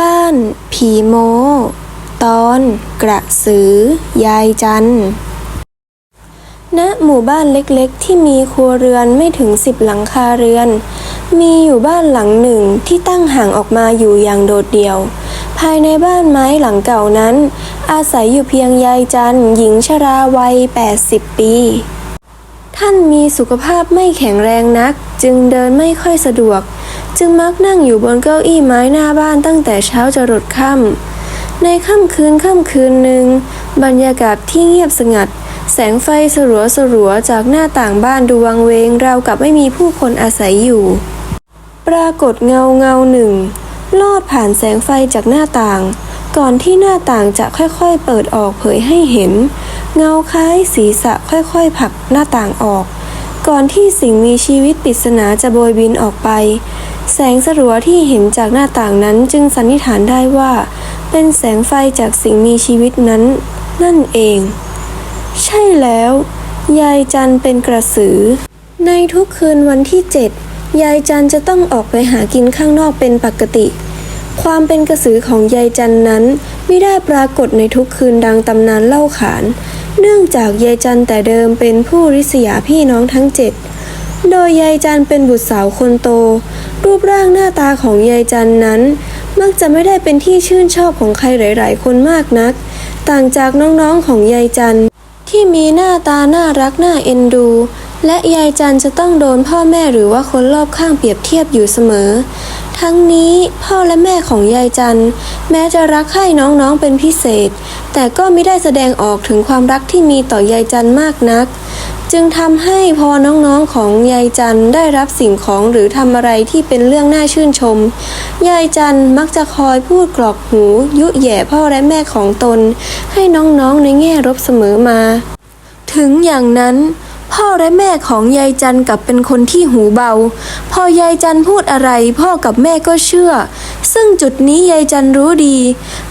บ้านผีโม ตอนกระสือยายจันทร์ณหมู่บ้านเล็กๆ ที่มีครัวเรือนไม่ถึงสิบหลังคาเรือน มีอยู่บ้านหลังหนึ่งที่ตั้งห่างออกมาอยู่อย่างโดดเดี่ยว ภายในบ้านไม้หลังเก่านั้น อาศัยอยู่เพียงยายจันหญิงชราวัย 80 ปี ท่านมีสุขภาพไม่แข็งแรงนักจึงเดินไม่ค่อยสะดวก จึงมักนั่งอยู่บนเก้าอี้ไม้หน้าบ้านตั้งแต่เช้าจรดค่ำในค่ำคืนค่ำคืนหนึ่ง บรรยากาศที่เงียบสงัด แสงไฟสลัวสลัวจากหน้าต่างบ้านดูวังเวงราวกับไม่มีผู้คนอาศัยอยู่ ปรากฏเงาเงาหนึ่ง ลอดผ่านแสงไฟจากหน้าต่าง ก่อนที่หน้าต่างจะค่อยๆ เปิดออกเผยให้เห็น เงาคล้ายศีรษะค่อยๆผลักหน้าต่างออก ก่อนที่สิ่งมีชีวิตปริศนาจะโบยบินออกไป แสงสลัวที่เห็นจากหน้าต่างนั้นจึงสันนิษฐานได้ว่า เป็นแสงไฟจากสิ่งมีชีวิตนั้น นั่นเอง ใช่แล้ว ยายจันเป็นกระสือ ในทุกคืนวันที่เจ็ดยายจันจะต้องออกไปหากินข้างนอกเป็นปกติ ความเป็นกระสือของยายจันนั้น ไม่ได้ปรากฏในทุกคืนดังตำนานเล่าขาน เนื่องจากยายจันแต่เดิมเป็นผู้ริษยาพี่น้องทั้งเจ็ด โดยยายจันเป็นบุตรสาวคนโต รูปร่างหน้าตาของยายจันนั้น มักจะไม่ได้เป็นที่ชื่นชอบของใครหลาย ๆ คนมากนัก ต่างจากน้องๆของยายจันที่มีหน้าตาน่ารักน่าเอ็นดู และยายจันจะต้องโดนพ่อแม่หรือว่าคนรอบข้างเปรียบเทียบอยู่เสมอ ทั้งนี้พ่อและแม่ของยายจันแม้จะรักใคร่น้องๆเป็นพิเศษ แต่ก็ไม่ได้แสดงออกถึงความรักที่มีต่อยายจันมากนัก จึงทำให้พอน้องๆของยายจันได้รับสิ่งของหรือทำอะไรที่เป็นเรื่องน่าชื่นชม ยายจันมักจะคอยพูดกรอกหู ยุแย่พ่อและแม่ของตน ให้น้องๆในแง่ลบเสมอมา ถึงอย่างนั้นพ่อและแม่ของยายจันกับเป็นคนที่หูเบา พอยายจันพูดอะไร พ่อกับแม่ก็เชื่อ ซึ่งจุดนี้ยายจันรู้ดี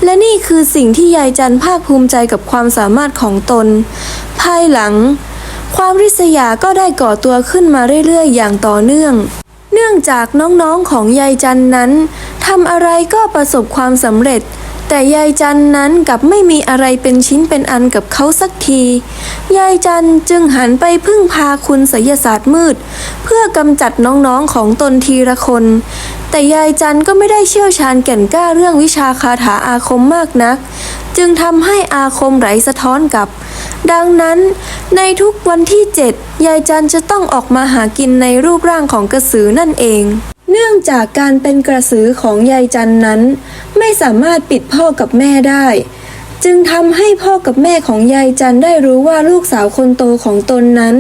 และนี่คือสิ่งที่ยายจันภาคภูมิใจกับความสามารถของตน ภายหลัง ความริษยาก็ได้ก่อตัวขึ้นมาเรื่อยๆ อย่างต่อเนื่อง เนื่องจากน้องๆของยายจันนั้นทำอะไรก็ประสบความสำเร็จ แต่ยายจันนั้นกลับไม่มีอะไรเป็นชิ้นเป็นอันกับเขาสักที ยายจันจึงหันไปพึ่งพาคุณไสยศาสตร์มืด เพื่อกำจัดน้องๆของตนทีละคน แต่ยายจันก็ไม่ได้เชี่ยวชาญแก่นกล้าเรื่องวิชาคาถาอาคมมากนัก จึงทำให้อาคมไหลสะท้อนกลับ ดังนั้น ในทุกวันที่เจ็ดยายจันจะต้องออกมาหากินในรูปร่างของกระสือนั่นเอง เนื่องจากการเป็นกระสือของยายจันนั้น ไม่สามารถปิดพ่อกับแม่ได้ จึงทำให้พ่อกับแม่ของยายจันได้รู้ว่าลูกสาวคนโตของตนนั้น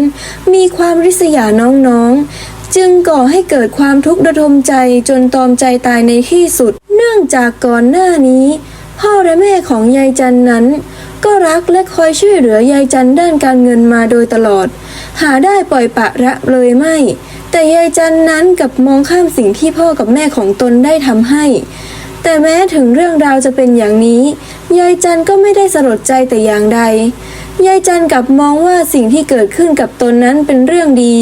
มีความริษยาน้องๆ จึงก่อให้เกิดความทุกข์ระทมใจจนตอมใจตายในที่สุด เนื่องจากก่อนหน้านี้ พ่อและแม่ของยายจันนั้น ก็รักและคอยช่วยเหลือยายจันด้านการเงินมาโดยตลอด หาได้ปล่อยปะระเลยไม่ แต่ยายจันนั้นกับมองข้ามสิ่งที่พ่อกับแม่ของตนได้ทำให้ แต่แม้ถึงเรื่องราวจะเป็นอย่างนี้ ยายจันก็ไม่ได้สลดใจแต่อย่างใด ยายจันกลับมองว่าสิ่งที่เกิดขึ้นกับตนนั้นเป็นเรื่องดี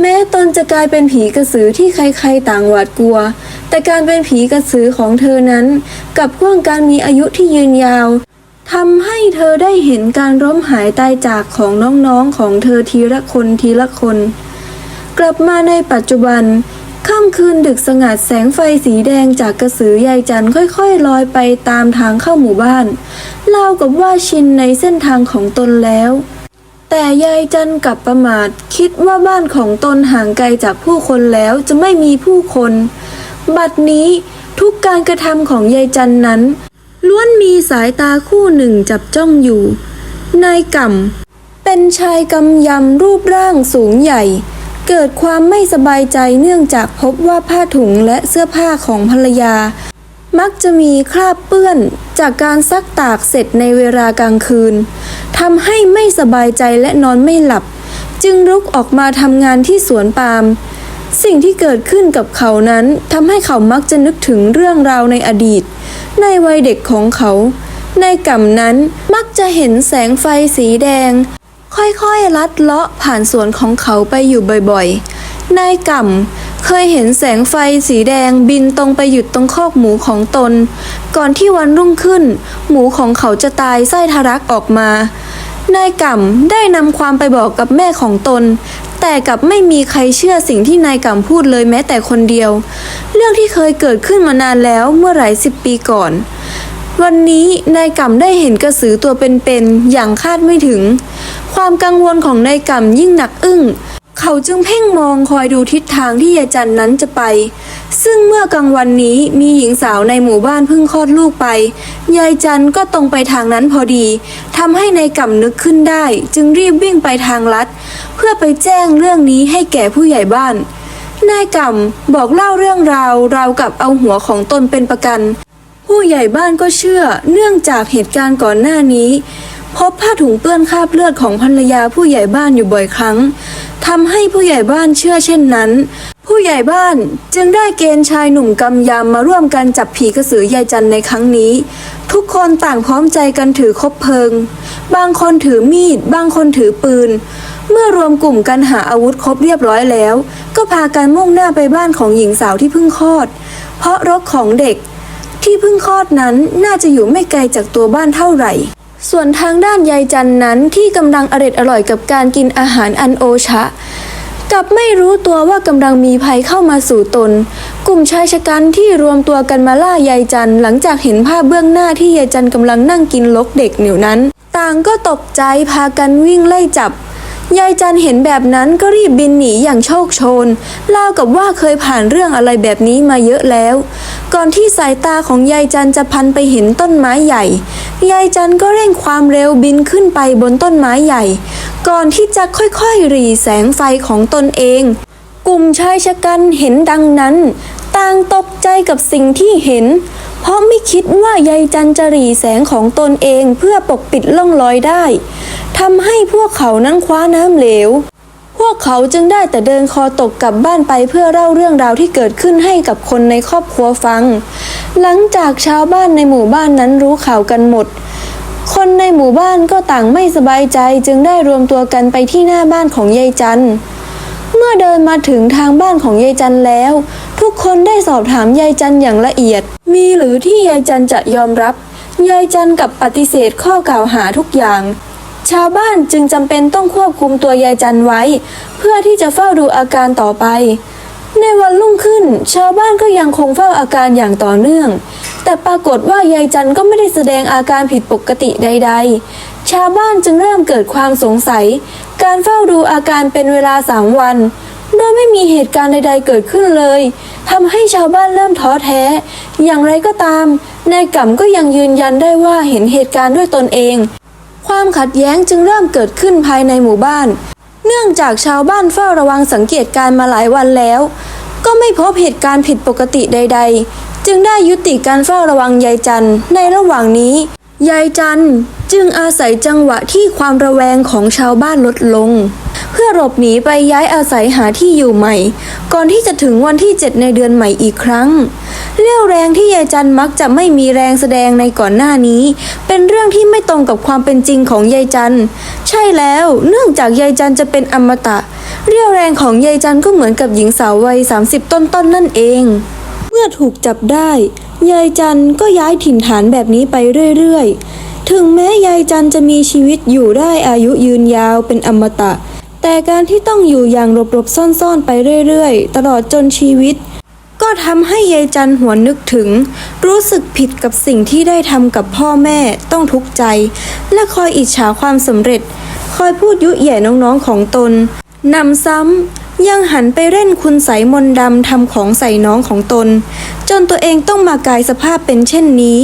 แม้ตนจะกลายเป็นผีกระสือที่ใครๆต่างหวาดกลัวแต่การเป็นผีกระสือของเธอนั้น กับพ่วงการมีอายุที่ยืนยาว ทำให้เธอได้เห็นการล้มหายตายจากของน้องๆของเธอทีละคนทีละคน กลับมาในปัจจุบันค่ำคืนดึกสงัดแสงไฟสีแดงจากกระสือยายจันค่อยๆลอยไปตามทางเข้าหมู่บ้านเล่ากับว่าชินในเส้นทางของตนแล้ว แต่ยายจันกลับประมาทคิดว่าบ้านของตนห่างไกลจากผู้คนแล้วจะไม่มีผู้คน บัดนี้ทุกการกระทำของยายจันนั้น ล้วนมีสายตาคู่หนึ่งจับจ้องอยู่ นายก่ำเป็นชายกำยำรูปร่างสูงใหญ่ เกิดความไม่สบายใจเนื่องจากพบว่าผ้าถุงและเสื้อผ้าของภรรยา มักจะมีคราบเปื้อนจากการซักตากเสร็จในเวลากลางคืนทำให้ไม่สบายใจและนอนไม่หลับ จึงรุกออกมาทำงานที่สวนปาล์ม สิ่งที่เกิดขึ้นกับเขานั้นทำให้เขามักจะนึกถึงเรื่องราวในอดีต ในวัยเด็กของเขา ในกำนั้นมักจะเห็นแสงไฟสีแดง ค่อยๆลัดเลาะผ่านสวนของเขาไปอยู่บ่อยๆ นายกำเคยเห็นแสงไฟสีแดงบินตรงไปหยุดตรงคอกหมูของตน ก่อนที่วันรุ่งขึ้น หมูของเขาจะตายไส้ทะลักออกมานายก่ำได้นำความไปบอกกับแม่ของตน แต่กับไม่มีใครเชื่อสิ่งที่นายกำพูดเลยแม้แต่คนเดียว เรื่องที่เคยเกิดขึ้นมานานแล้วเมื่อหลายสิบปีก่อน วันนี้นายกำได้เห็นกระสือตัวเป็นๆอย่างคาดไม่ถึง ความกังวลของนายกำยิ่งหนักอึ้ง เขาจึงเพ่งมองคอยดูทิศทางที่ยายจันนั้นจะไป ซึ่งเมื่อกลางวันนี้มีหญิงสาวในหมู่บ้านเพิ่งคลอดลูกไป ยายจันก็ตรงไปทางนั้นพอดีทำให้นายก่ำนึกขึ้นได้ จึงรีบวิ่งไปทางลัด เพื่อไปแจ้งเรื่องนี้ให้แก่ผู้ใหญ่บ้านนายก่ำบอกเล่าเรื่องราวราวกับเอาหัวของตนเป็นประกัน ผู้ใหญ่บ้านก็เชื่อเนื่องจากเหตุการณ์ก่อนหน้านี้ พบผ้าถุงเปื้อนคราบเลือดของภรรยาผู้ใหญ่บ้านอยู่บ่อยครั้งทำให้ผู้ใหญ่บ้านเชื่อเช่นนั้น ผู้ใหญ่บ้านจึงได้เกณฑ์ชายหนุ่มกำยำมาร่วมกันจับผีกระสือยายจันในครั้งนี้ ทุกคนต่างพร้อมใจกันถือคบเพลิง บางคนถือมีด บางคนถือปืน เมื่อรวมกลุ่มกันหาอาวุธครบเรียบร้อยแล้ว ก็พากันมุ่งหน้าไปบ้านของหญิงสาวที่เพิ่งคลอด เพราะรถของเด็ก ที่เพิ่งคลอดนั้นน่าจะอยู่ไม่ไกลจากตัวบ้านเท่าไหร่ส่วนทางด้านยายจันนั้นที่กำลังอร็ดอร่อยกับการกินอาหารอันโอชะ กลับไม่รู้ตัวว่ากำลังมีภัยเข้ามาสู่ตน กลุ่มชายชะกันที่รวมตัวกันมาล่ายายจันหลังจากเห็นภาพเบื้องหน้าที่ยายจันกำลังนั่งกินลกเด็กอยู่นั้น ต่างก็ตกใจพากันวิ่งไล่จับยายจันเห็นแบบนั้นก็รีบบินหนีอย่างโชคโชนเล่ากับว่าเคยผ่านเรื่องอะไรแบบนี้มาเยอะแล้ว ก่อนที่สายตาของยายจันจะพันไปเห็นต้นไม้ใหญ่ ยายจันก็เร่งความเร็วบินขึ้นไปบนต้นไม้ใหญ่ ก่อนที่จะค่อยๆหรี่แสงไฟของตนเอง กลุ่มชายชะกันเห็นดังนั้น ต่างตกใจกับสิ่งที่เห็น เพราะไม่คิดว่ายายจันจะหรี่แสงของตนเองเพื่อปกปิดล่องรอยได้ทำให้พวกเขานั้นคว้าน้ำเหลว พวกเขาจึงได้แต่เดินคอตกกลับบ้านไปเพื่อเล่าเรื่องราวที่เกิดขึ้นให้กับคนในครอบครัวฟัง หลังจากชาวบ้านในหมู่บ้านนั้นรู้ข่าวกันหมด คนในหมู่บ้านก็ต่างไม่สบายใจจึงได้รวมตัวกันไปที่หน้าบ้านของยายจันเมื่อเดินมาถึงทางบ้านของยายจันแล้ว ทุกคนได้สอบถามยายจันอย่างละเอียด มีหรือที่ยายจันจะยอมรับยายจันกับปฏิเสธข้อกล่าวหาทุกอย่าง ชาวบ้านจึงจำเป็นต้องควบคุมตัวยายจันไว้ เพื่อที่จะเฝ้าดูอาการต่อไป ในวันรุ่งขึ้น ชาวบ้านก็ยังคงเฝ้าอาการอย่างต่อเนื่อง แต่ปรากฏว่ายายจันก็ไม่ได้แสดงอาการผิดปกติใด ๆ ชาวบ้านจึงเริ่มเกิดความสงสัย การเฝ้าดูอาการเป็นเวลาสามวันโดยไม่มีเหตุการณ์ใด ๆ เกิดขึ้นเลยทำให้ชาวบ้านเริ่มท้อแท้ อย่างไรก็ตาม นายก่ำก็ยังยืนยันได้ว่าเห็นเหตุการณ์ด้วยตนเอง ความขัดแย้งจึงเริ่มเกิดขึ้นภายในหมู่บ้าน เนื่องจากชาวบ้านเฝ้าระวังสังเกตการมาหลายวันแล้ว ก็ไม่พบเหตุการณ์ผิดปกติใด ๆ จึงได้ยุติการเฝ้าระวังยายจันในระหว่างนี้ ยายจันจึงอาศัยจังหวะที่ความระแวงของชาวบ้านลดลง พื่อหลบหนีไปย้ายอาศัยหาที่อยู่ใหม่ ก่อนที่จะถึงวันที่ 7 ในเดือนใหม่อีกครั้ง เรี่ยวแรงที่ยายจันมักจะไม่มีแรงแสดงในก่อนหน้านี้ เป็นเรื่องที่ไม่ตรงกับความเป็นจริงของยายจัน ใช่แล้วเนื่องจากยายจันจะเป็นอมตะ เรี่ยวแรงของยายจันก็เหมือนกับหญิงสาววัย 30 ต้นๆนนั่นเอง เมื่อถูกจับได้ ยายจันก็ย้ายถิ่นฐานแบบนี้ไปเรื่อยๆถึงแม้ยายจันจะมีชีวิตอยู่ได้อายุยืนยาวเป็นอมตะ แต่การที่ต้องอยู่อย่างหลบๆซ่อนๆไปเรื่อยๆ ตลอดจนชีวิต ก็ทำให้ยายจันหวนนึกถึง รู้สึกผิดกับสิ่งที่ได้ทำกับพ่อแม่ต้องทุกข์ใจ และคอยอิจฉาความสำเร็จ คอยพูดยุแย่น้องๆของตนนำซ้ำยังหันไปเล่นคุณใสมนดำทำของใส่น้องของตน จนตัวเองต้องมากายสภาพเป็นเช่นนี้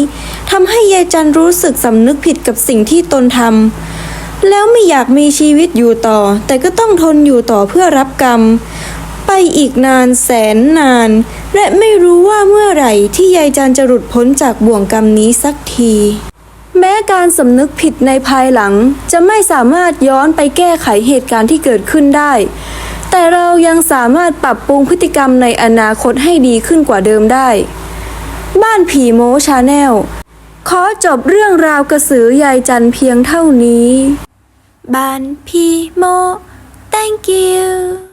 ทำให้ยายจันรู้สึกสำนึกผิดกับสิ่งที่ตนทำ แล้วไม่อยากมีชีวิตอยู่ต่อ แต่ก็ต้องทนอยู่ต่อเพื่อรับกรรม ไปอีกนานแสนนาน และไม่รู้ว่าเมื่อไหร่ที่ยายจันจะหลุดพ้นจากบ่วงกรรมนี้สักทีแม้การสำนึกผิดในภายหลังจะไม่สามารถย้อนไปแก้ไขเหตุการณ์ที่เกิดขึ้นได้ แต่เรายังสามารถปรับปรุงพฤติกรรมในอนาคตให้ดีขึ้นกว่าเดิมได้ บ้านผีโมชาแนล ขอจบเรื่องราวกระสือยายจันเพียงเท่านี้ บ้านพีโม thank you